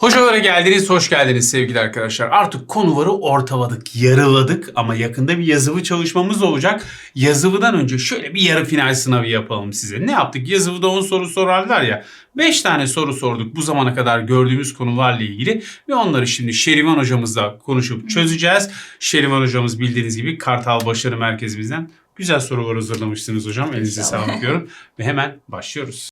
Hocalara geldiniz, hoş geldiniz sevgili arkadaşlar. Artık konuları ortaladık, yarıladık ama yakında bir yazılı çalışmamız olacak. Yazılıdan önce şöyle bir yarı final sınavı yapalım size. Ne yaptık? Yazılıda 10 soru sorarlar ya. 5 tane soru sorduk bu zamana kadar gördüğümüz konularla ilgili ve onları şimdi Şerivan hocamızla konuşup çözeceğiz. Şerivan hocamız bildiğiniz gibi Kartal Başarı Merkezimizden güzel sorular hazırlamışsınız hocam. Elinize sağlık diyorum ve hemen başlıyoruz.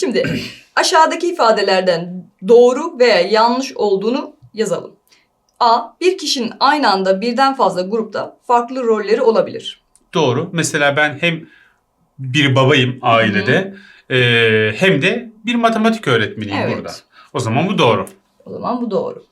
Şimdi aşağıdaki ifadelerden doğru veya yanlış olduğunu yazalım. A. Bir kişinin aynı anda birden fazla grupta farklı rolleri olabilir. Doğru. Mesela ben hem bir babayım ailede e, hem de bir matematik öğretmeniyim Evet. burada. O zaman bu doğru. O zaman bu doğru.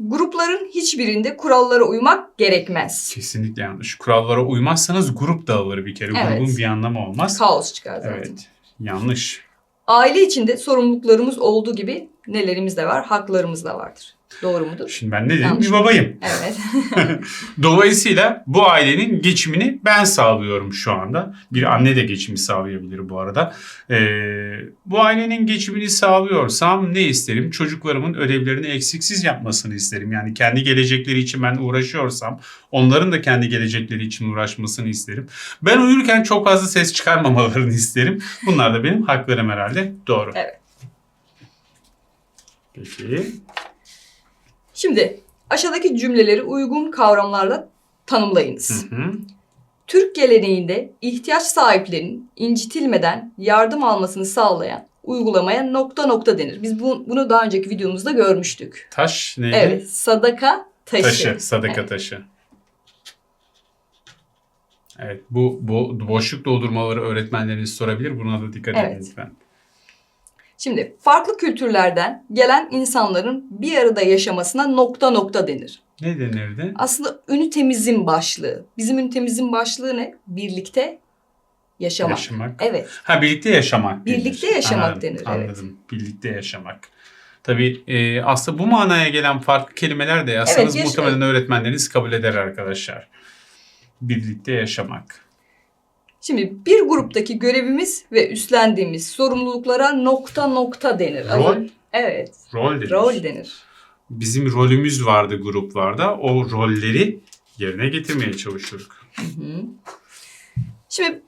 Grupların hiçbirinde kurallara uymak gerekmez. Kesinlikle yanlış. Kurallara uymazsanız grup dağılır bir kere. Evet. Grubun bir anlamı olmaz. Kaos çıkar zaten. Evet. Yanlış. Aile içinde sorumluluklarımız olduğu gibi nelerimiz de var, haklarımız da vardır. Doğru mudur? Şimdi ben ne dedim? Bir babayım. Evet. Dolayısıyla bu ailenin geçimini ben sağlıyorum şu anda. Bir anne de geçimi sağlayabilir bu arada. Ee, bu ailenin geçimini sağlıyorsam ne isterim? Çocuklarımın ödevlerini eksiksiz yapmasını isterim. Yani kendi gelecekleri için ben uğraşıyorsam onların da kendi gelecekleri için uğraşmasını isterim. Ben uyurken çok fazla ses çıkarmamalarını isterim. Bunlar da benim haklarım herhalde. Doğru. Evet. Peki. Şimdi aşağıdaki cümleleri uygun kavramlarla tanımlayınız. Hı hı. Türk geleneğinde ihtiyaç sahiplerinin incitilmeden yardım almasını sağlayan uygulamaya nokta nokta denir. Biz bu, bunu daha önceki videomuzda görmüştük. Taş neydi? Evet, sadaka taşı. Taşı, sadaka Evet. taşı. Evet, bu, bu boşluk doldurmaları öğretmenleriniz sorabilir. Buna da dikkat edin Evet. lütfen. Şimdi farklı kültürlerden gelen insanların bir arada yaşamasına nokta nokta denir. Ne denirdi? Aslında ünitemizin başlığı. Bizim ünitemizin başlığı ne? Birlikte yaşamak. Yaşamak. Evet. Ha birlikte yaşamak denir. Birlikte yaşamak Anladım, denir, evet. Anladım. Birlikte yaşamak. Tabii e, aslında bu manaya gelen farklı kelimeler de yazsanız yaş- muhtemelen öğretmenleriniz kabul eder arkadaşlar. Birlikte yaşamak. Şimdi bir gruptaki görevimiz ve üstlendiğimiz sorumluluklara nokta nokta denir. Rol? Evet. Rol denir. Rol denir. Bizim rolümüz vardı gruplarda. O rolleri yerine getirmeye çalışıyorduk. Hı hı. Şimdi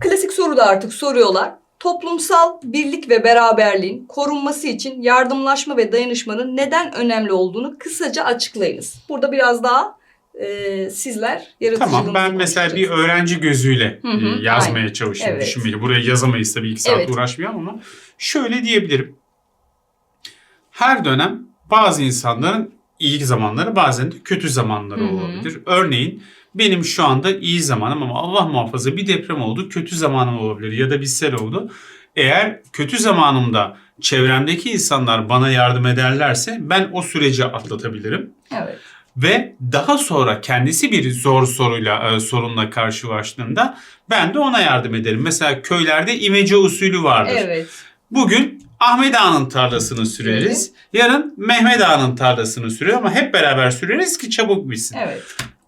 klasik soruda artık soruyorlar. Toplumsal birlik ve beraberliğin korunması için yardımlaşma ve dayanışmanın neden önemli olduğunu kısaca açıklayınız. Burada biraz daha e, sizler yaratıcılığınızı Tamam ben mesela bir öğrenci gözüyle Hı hı, e, yazmaya aynen. çalıştım. Evet. Düşünmeli. Buraya yazamayız tabii iki saat Evet. uğraşmayalım ama şöyle diyebilirim. Her dönem bazı insanların iyi zamanları bazen de kötü zamanları Hı hı. olabilir. Örneğin benim şu anda iyi zamanım ama Allah muhafaza bir deprem oldu kötü zamanım olabilir ya da bir sel oldu. Eğer kötü zamanımda çevremdeki insanlar bana yardım ederlerse ben o süreci atlatabilirim Evet. Ve daha sonra kendisi bir zor soruyla e, sorunla karşılaştığında ben de ona yardım ederim. Mesela köylerde imece usulü vardır. Evet. Bugün Ahmet Ağa'nın tarlasını süreriz. Yarın Mehmet Ağa'nın tarlasını sürüyor ama hep beraber süreriz ki çabuk bitsin. Evet.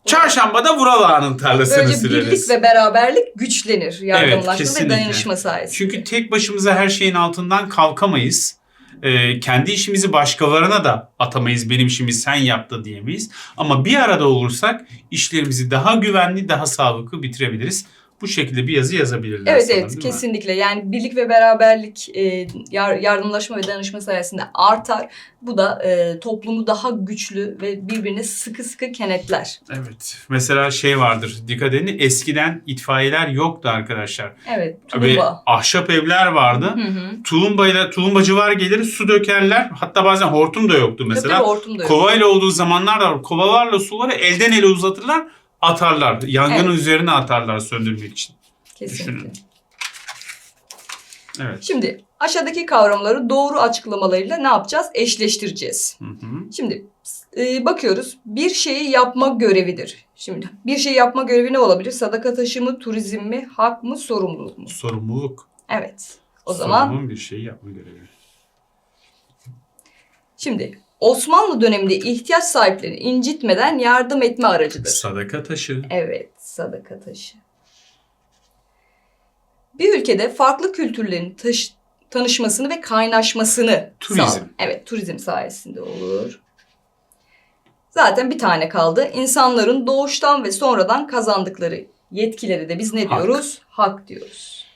Çarşamba da Vural Ağa'nın tarlasını Böylece süreriz. birlik ve beraberlik güçlenir yardımlaşma ve kesinlikle. dayanışma sayesinde. Çünkü tek başımıza her şeyin altından kalkamayız. Ee, kendi işimizi başkalarına da atamayız. Benim işimi sen yaptı diyemeyiz. Ama bir arada olursak işlerimizi daha güvenli, daha sağlıklı bitirebiliriz. Bu şekilde bir yazı yazabilirler Evet sanırım, evet değil mi? kesinlikle yani birlik ve beraberlik e, yar- yardımlaşma ve dayanışma sayesinde artar. Bu da e, toplumu daha güçlü ve birbirine sıkı sıkı kenetler. Evet. Mesela şey vardır. Dikkat edin eskiden itfaiyeler yoktu arkadaşlar. Evet Ve tulumba. ahşap evler vardı. Hı hı. Tulumbayla, tulumbacılar gelir su dökerler. Hatta bazen hortum da yoktu mesela. Tabii hortum da yok. Kovayla olduğu zamanlar da. Kovalarla suları elden ele uzatırlar, atarlar. Yangının Evet. üzerine atarlar söndürmek için. Kesinlikle. düşünün. Evet. Şimdi aşağıdaki kavramları doğru açıklamalarıyla ne yapacağız? Eşleştireceğiz. Hı hı. Şimdi e, bakıyoruz bir şeyi yapma görevidir. Şimdi bir şey yapma görevi ne olabilir? Sadaka taşı mı, turizm mi, hak mı, sorumluluk mu? Sorumluluk. Evet. O zaman Sorumluluğun bir şeyi yapma görevi. Şimdi Osmanlı döneminde ihtiyaç sahiplerini incitmeden yardım etme aracıdır. Sadaka taşı. Evet, sadaka taşı. Bir ülkede farklı kültürlerin taşı- tanışmasını ve kaynaşmasını Turizm. sağlar. Evet, turizm sayesinde olur. Zaten bir tane kaldı. İnsanların doğuştan ve sonradan kazandıkları yetkileri de biz ne Hak. diyoruz? Hak diyoruz.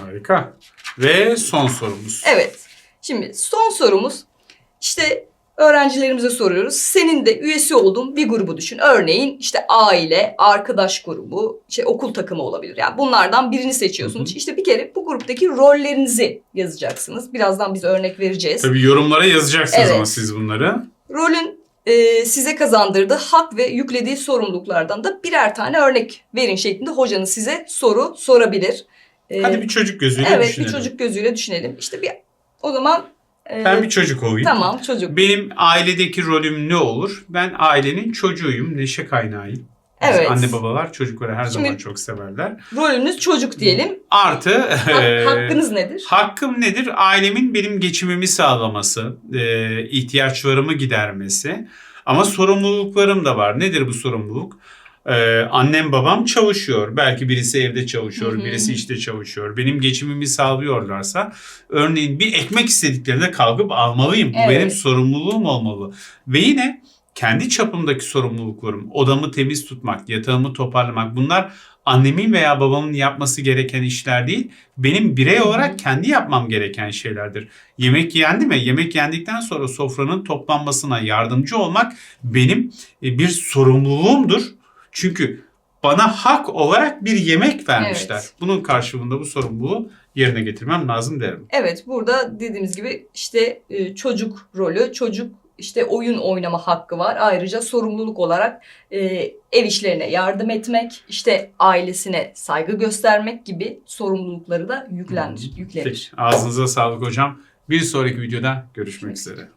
Harika. Ve son sorumuz. Evet. Şimdi son sorumuz işte öğrencilerimize soruyoruz. Senin de üyesi olduğun bir grubu düşün. Örneğin işte aile, arkadaş grubu, işte okul takımı olabilir. Yani bunlardan birini seçiyorsunuz. Hı hı. İşte bir kere bu gruptaki rollerinizi yazacaksınız. Birazdan biz örnek vereceğiz. Tabii yorumlara yazacaksınız Evet. ama siz bunları. Rolün e, size kazandırdığı hak ve yüklediği sorumluluklardan da birer tane örnek verin şeklinde hocanız size soru sorabilir. E, Hadi bir çocuk gözüyle evet düşünelim. bir çocuk gözüyle düşünelim. İşte bir o zaman Ben bir çocuk olayım. tamam çocuk. Benim ailedeki rolüm ne olur? Ben ailenin çocuğuyum, neşe kaynağıyım. Biz Evet. Anne babalar çocukları her zaman Şimdi- çok severler. Rolünüz çocuk diyelim. Artı eee, hakkınız nedir? hakkım nedir? Ailemin benim geçimimi sağlaması, ihtiyaçlarımı gidermesi. Ama sorumluluklarım da var. Nedir bu sorumluluk? Eee, annem babam çalışıyor. Belki birisi evde çalışıyor, Hı hı. birisi işte çalışıyor. Benim geçimimi sağlıyorlarsa örneğin bir ekmek istediklerinde kalkıp almalıyım. Bu Evet. benim sorumluluğum olmalı. Ve yine kendi çapımdaki sorumluluklarım, odamı temiz tutmak, yatağımı toparlamak bunlar annemin veya babamın yapması gereken işler değil. Benim birey olarak kendi yapmam gereken şeylerdir. Yemek yendi mi? Yemek yendikten sonra sofranın toplanmasına yardımcı olmak benim e, bir sorumluluğumdur. Çünkü bana hak olarak bir yemek vermişler. Evet. Bunun karşılığında bu sorumluluğu yerine getirmem lazım derim. Evet burada dediğimiz gibi işte e, çocuk rolü, çocuk işte oyun oynama hakkı var. Ayrıca sorumluluk olarak e, ev işlerine yardım etmek, işte ailesine saygı göstermek gibi sorumlulukları da yüklenir, yüklenir. Peki, ağzınıza sağlık hocam. Bir sonraki videoda görüşmek üzere.